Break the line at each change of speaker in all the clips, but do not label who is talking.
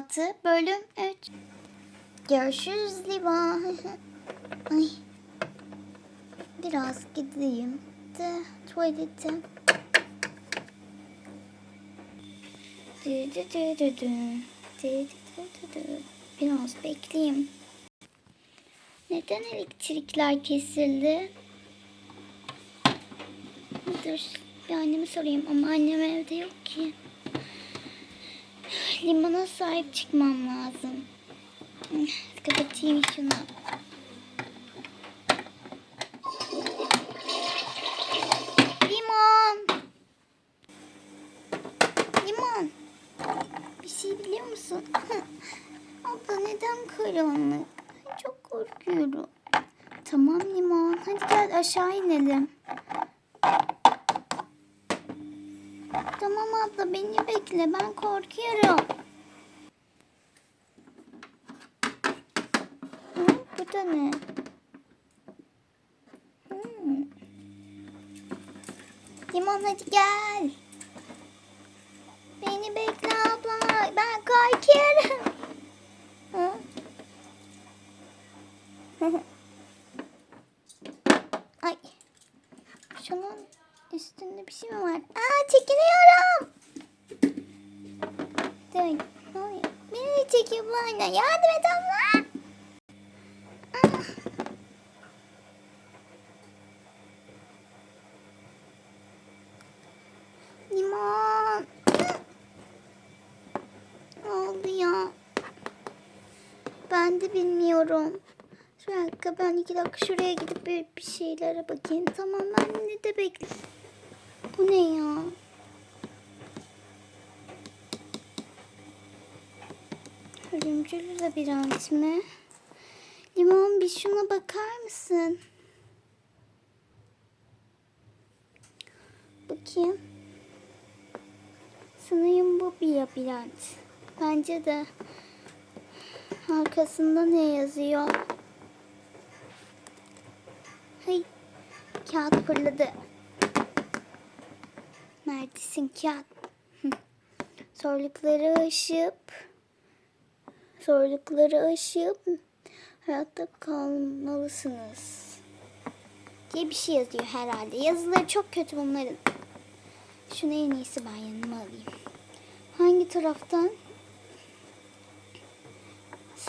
Hayatı bölüm 3. Görüşürüz Liva. Ay. Biraz gideyim de tuvalete. Biraz bekleyeyim. Neden elektrikler kesildi? Dur bir anneme sorayım ama annem evde yok ki. Limana sahip çıkmam lazım. Kapatayım şunu. Limon. Limon. Bir şey biliyor musun? Abla neden karanlık? Çok korkuyorum. Tamam Limon. Hadi gel aşağı inelim. Tamam abla beni bekle. Ben korkuyorum. Bu da ne? Hmm. Limon hadi gel. Beni bekle abla. Ben. Hı? Ay. Şunun üstünde bir şey mi var? Aa çekiliyorum. Dur. Beni de çekiyor bu ayna. Yardım et abla. Ah. Limon. Ne oldu ya? Ben de bilmiyorum. Şu dakika ben iki dakika şuraya gidip bir, bir şeylere bakayım. Tamam ben ne de bekle. Bu ne ya? Ölümcül labirent mi? Limon bir şuna bakar mısın? Bakayım. Sanırım bu bir labirent. Bence de. Arkasında ne yazıyor? Hay. Kağıt fırladı. Neredesin kağıt? Zorlukları aşıp zorlukları aşıp hayatta kalmalısınız. diye bir şey yazıyor herhalde. Yazıları çok kötü bunların. Şunu en iyisi ben yanıma alayım. Hangi taraftan?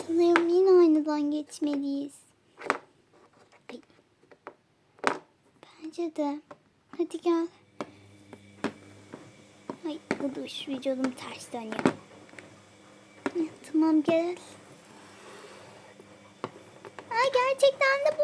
Sanırım yine aynadan geçmeliyiz. Bence de. Hadi gel. Ay bu duş vücudum ters dönüyor. Tamam gel. Ay gerçekten de